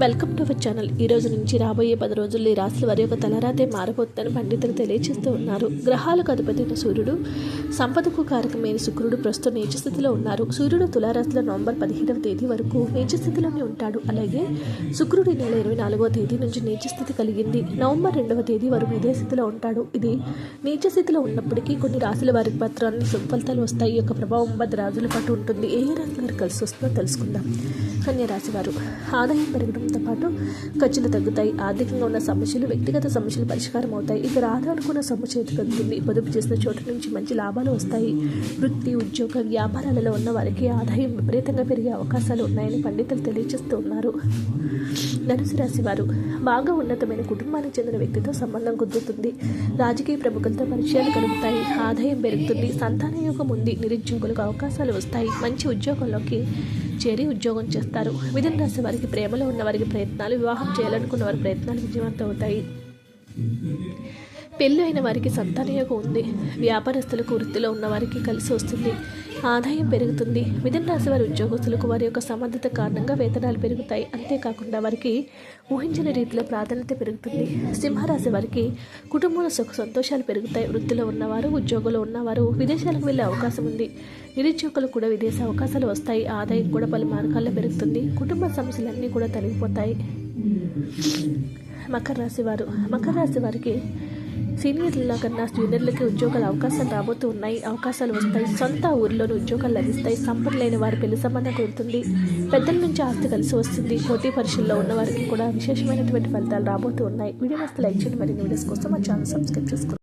Welcome to our channel. ఈ రోజు నుంచి రాబోయే పది రోజుల్లో ఈ రాశుల వారి యొక్క తలరాతే మారబోతుందని పండితులు తెలియజేస్తూ ఉన్నారు. గ్రహాలకు అధిపతి సూర్యుడు సంపదకు కారకమైన శుక్రుడు ప్రస్తుతం నీచస్థితిలో ఉన్నారు. సూర్యుడు తులారాశిలో నవంబర్ పదిహేడవ తేదీ వరకు నీచస్థితిలోనే ఉంటాడు. అలాగే శుక్రుడి నెల ఇరవై నాలుగవ తేదీ నుంచి నీచస్థితి కలిగింది. నవంబర్ రెండవ తేదీ వరకు ఇదే స్థితిలో ఉంటాడు. ఇది నీచస్థితిలో ఉన్నప్పటికీ కొన్ని రాశుల వారికి పత్రాన్ని సుఫలితాలు వస్తాయి. యొక్క ప్రభావం పది రాజుల పాటు ఉంటుంది. ఏ ఏ రాశుల వారికి కలిసి వస్తుందో తెలుసుకుందాం. కన్యా రాశి వారు ఆదాయం పెరగడంతో పాటు ఖర్చులు తగ్గుతాయి. ఆర్థికంగా ఉన్న సమస్యలు వ్యక్తిగత సమస్యలు పరిష్కారం అవుతాయి. ఇక రాదనుకున్న సొమ్ము చేతికి అందుతుంది పొదుపు చేసిన చోటు నుంచి మంచి లాభాలు వస్తాయి. వృత్తి ఉద్యోగ వ్యాపారాలలో ఉన్న వారికి ఆదాయం విపరీతంగా పెరిగే అవకాశాలు ఉన్నాయని పండితులు తెలియజేస్తూ ఉన్నారు. ధనుసు రాశి వారు బాగా ఉన్నతమైన కుటుంబానికి చెందిన వ్యక్తితో సంబంధం కుదురుతుంది. రాజకీయ ప్రముఖులతో పరిచయాలు కలుగుతాయి. ఆదాయం పెరుగుతుంది. సంతాన యోగం ఉంది. నిరుద్యోగులకు అవకాశాలు వస్తాయి. మంచి ఉద్యోగంలోకి చేరి ఉద్యోగం చేస్తారు. మిథున రాశి వారికి ప్రేమలో ఉన్న వారికి ప్రయత్నాలు వివాహం చేయాలనుకున్న వారి ప్రయత్నాలు విజయవంతం అవుతాయి. పెళ్ళి అయిన వారికి సంతానయోగం ఉంది. వ్యాపారస్తులకు వృత్తిలో ఉన్న వారికి కలిసి వస్తుంది. ఆదాయం పెరుగుతుంది. మిథున రాశి వారి ఉద్యోగస్తులకు వారి యొక్క సమర్థత కారణంగా వేతనాలు పెరుగుతాయి. అంతేకాకుండా వారికి ఊహించిన రీతిలో ప్రాధాన్యత పెరుగుతుంది. సింహరాశి వారికి కుటుంబంలో సుఖ సంతోషాలు పెరుగుతాయి. వృత్తిలో ఉన్నవారు ఉద్యోగంలో ఉన్నవారు విదేశాలకు వెళ్ళే అవకాశం ఉంది. నిరుద్యోగులు కూడా విదేశ అవకాశాలు వస్తాయి. ఆదాయం కూడా పలు మార్గాల్లో పెరుగుతుంది. కుటుంబ సమస్యలన్నీ కూడా తొలగిపోతాయి. మకర రాశి వారు. మకర రాశి వారికి సీనియర్ల కన్నా జూనియర్లకి ఉద్యోగాల అవకాశాలు రాబోతూ ఉన్నాయి. అవకాశాలు వస్తాయి. సొంత ఊరిలోని ఉద్యోగాలు లభిస్తాయి. సంపద లేని వారి పెళ్ళి సంబంధం కుదురుతుంది పెద్దల నుంచి ఆస్తి కలిసి వస్తుంది. పోటీ పరీక్షల్లో ఉన్న వారికి కూడా విశేషమైనటువంటి ఫలితాలు రాబోతూ ఉన్నాయి. వీడియో వస్తే లైక్ చేయండి. మరిన్ని వీడియోస్ కోసం మా ఛానల్ సబ్స్క్రైబ్ చేసుకోండి.